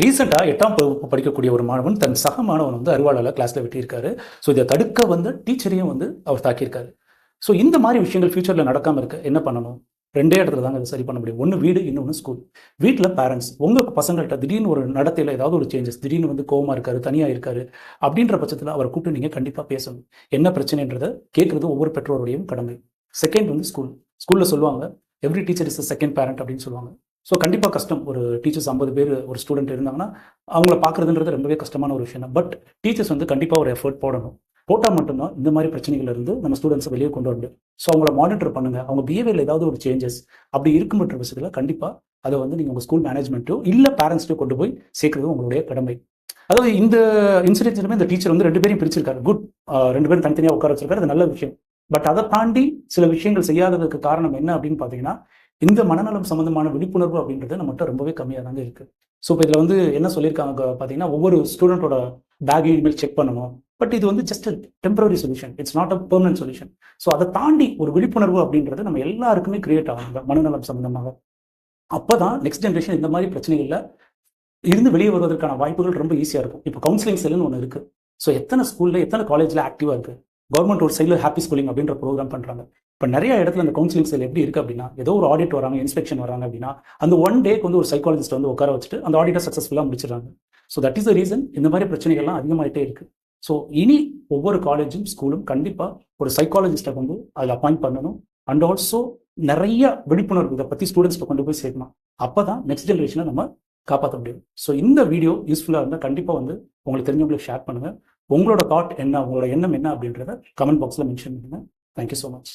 ரீசெண்டாக எட்டாம் வகுப்பு படிக்கக்கூடிய ஒரு மாணவன் தன் சக மாணவன் வந்து அருவாளால் கிளாஸில் வெட்டியிருக்காரு. ஸோ இதை தடுக்க வந்து டீச்சரையும் வந்து அவர் தாக்கியிருக்காரு. ஸோ இந்த மாதிரி விஷயங்கள் ஃபியூச்சரில் நடக்காமல் இருக்க என்ன பண்ணணும்? ரெண்டே இடத்துல தாங்க அதை சரி பண்ண முடியும். ஒன்று வீடு இன்னொன்று ஸ்கூல் வீட்டில் பேரண்ட்ஸ் உங்கள் பசங்கள்கிட்ட திடீர்னு ஒரு நடத்தையில் ஏதாவது ஒரு சேஞ்சஸ் திடீர்னு வந்து கோவமாக இருக்காரு தனியாக இருக்காரு அப்படின்ற பட்சத்தில் அவரை கூப்பிட்டு நீங்கள் கண்டிப்பாக பேசணும். என்ன பிரச்சனைன்றதை கேட்குறது ஒவ்வொரு பெற்றோருடையும் கடமை. செகண்ட் வந்து ஸ்கூல் ஸ்கூலில் சொல்லுவாங்க every teacher is second parent அப்படின்னு சொல்லுவாங்க. ஸோ கண்டிப்பாக கஷ்டம். ஒரு டீச்சர்ஸ் ஐம்பது பேர் ஒரு ஸ்டூடெண்ட் இருந்தாங்கன்னா அவங்கள பார்க்குறதுன்றது ரொம்பவே கஷ்டமான ஒரு விஷயம் பட் டீச்சர்ஸ் வந்து கண்டிப்பாக ஒரு எஃபர்ட் போடணும். போட்டால் மட்டும்தான் இந்த மாதிரி பிரச்சனைகள் இருந்து நம்ம ஸ்டூடெண்ட்ஸை வெளியே கொண்டு வர முடியும். ஸோ அவங்கள மானிட்டர் பண்ணுங்க. அவங்க பிஹேவியர் ஏதாவது ஒரு சேஞ்சஸ் அப்படி இருக்குன்ற பட்சத்தில் கண்டிப்பாக அதை வந்து நீங்கள் உங்கள் ஸ்கூல் மேனேஜ்மெண்ட்டோ இல்லை பேரண்ட்ஸ்ட்டோ கொண்டு போய் சேர்க்கறது உங்களுடைய கடமை. அதாவது இந்த இன்சிடென்ட்ஸுமே இந்த டீச்சர் வந்து ரெண்டு பேரும் பிரிச்சிருக்காரு. குட் ரெண்டு பேரும் தனித்தனியாக உட்கார வச்சிருக்காரு. அது நல்ல விஷயம். பட் அதை தாண்டி சில விஷயங்கள் செய்யாததுக்கு காரணம் என்ன அப்படின்னு பார்த்தீங்கன்னா இந்த மனநலம் சம்பந்தமான விழிப்புணர்வு அப்படின்றது நம்மகிட்ட ரொம்பவே கம்மியாக தாங்க இருக்கு. ஸோ இப்போ இதில் வந்து என்ன சொல்லியிருக்காங்க பார்த்தீங்கன்னா ஒவ்வொரு ஸ்டூடெண்ட்டோட பேக்கையும் இனிமேல் செக் பண்ணணும். பட் இது வந்து just temporary solution it's not a permanent solution so அதை தாண்டி ஒரு விழிப்புணர்வு அப்படின்றது நம்ம எல்லாருக்குமே கிரியேட் ஆகும் இந்த மனநலம் சம்பந்தமாக. அப்போ தான் நெக்ஸ்ட் ஜென்ரேஷன் இந்த மாதிரி பிரச்சனைகளில் இருந்து வெளியே வருவதற்கான வாய்ப்புகள் ரொம்ப ஈஸியாக இருக்கும். இப்போ கவுன்சிலிங் செல்லுன்னு ஒன்று இருக்குது ஸோ எத்தனை ஸ்கூலில் எத்தனை காலேஜில் ஆக்டிவாக இருக்குது கவர்மெண்ட் ஒரு சைடில் ஹாப்பி ஸ்கூலிங் அப்படின்ற ப்ரோக்ராம் பண்ணுறாங்க இப்போ நிறைய இடத்துல அந்த கவுன்சிலிங் செயல் எப்படி இருக்குது அப்படின்னா ஏதோ ஒரு ஆடிட் வராங்க இன்ஸ்பெக்ஷன் வராங்க அப்படின்னா அந்த ஒன் டேக்கு வந்து ஒரு சைக்காலஜிஸ்ட் வந்து உட்கார வச்சுட்டு அந்த ஆடிட்டை சக்ஸஸ்ஃபுல்லாக முடிச்சிடறாங்க. So that is the reason இந்த மாதிரி பிரச்சனைகள்லாம் அதிகமாகிட்டே இருக்குது ஸோ இனி ஒவ்வொரு காலேஜும் ஸ்கூலும் கண்டிப்பாக ஒரு சைக்காலஜிஸ்ட்டை வந்து அதில் அப்பாயிண்ட் பண்ணணும். அண்ட் ஆல்சோ நிறைய விழிப்புணர்வு இதை பற்றி ஸ்டூடெண்ட்ஸ்க்கு கொண்டு போய் சேர்க்கணும். அப்போ தான் நெக்ஸ்ட் ஜென்ரேஷனை நம்ம காப்பாற்ற முடியும். ஸோ இந்த வீடியோ யூஸ்ஃபுல்லாக இருந்தால் கண்டிப்பாக வந்து உங்களுக்கு தெரிஞ்சவங்களுக்கு ஷேர் பண்ணுங்கள் உங்களோட தாட் என்ன உங்களோட எண்ணம் என்ன அப்படின்றத கமெண்ட் பாக்ஸில் மென்ஷன் பண்ணுங்க. Thank you so much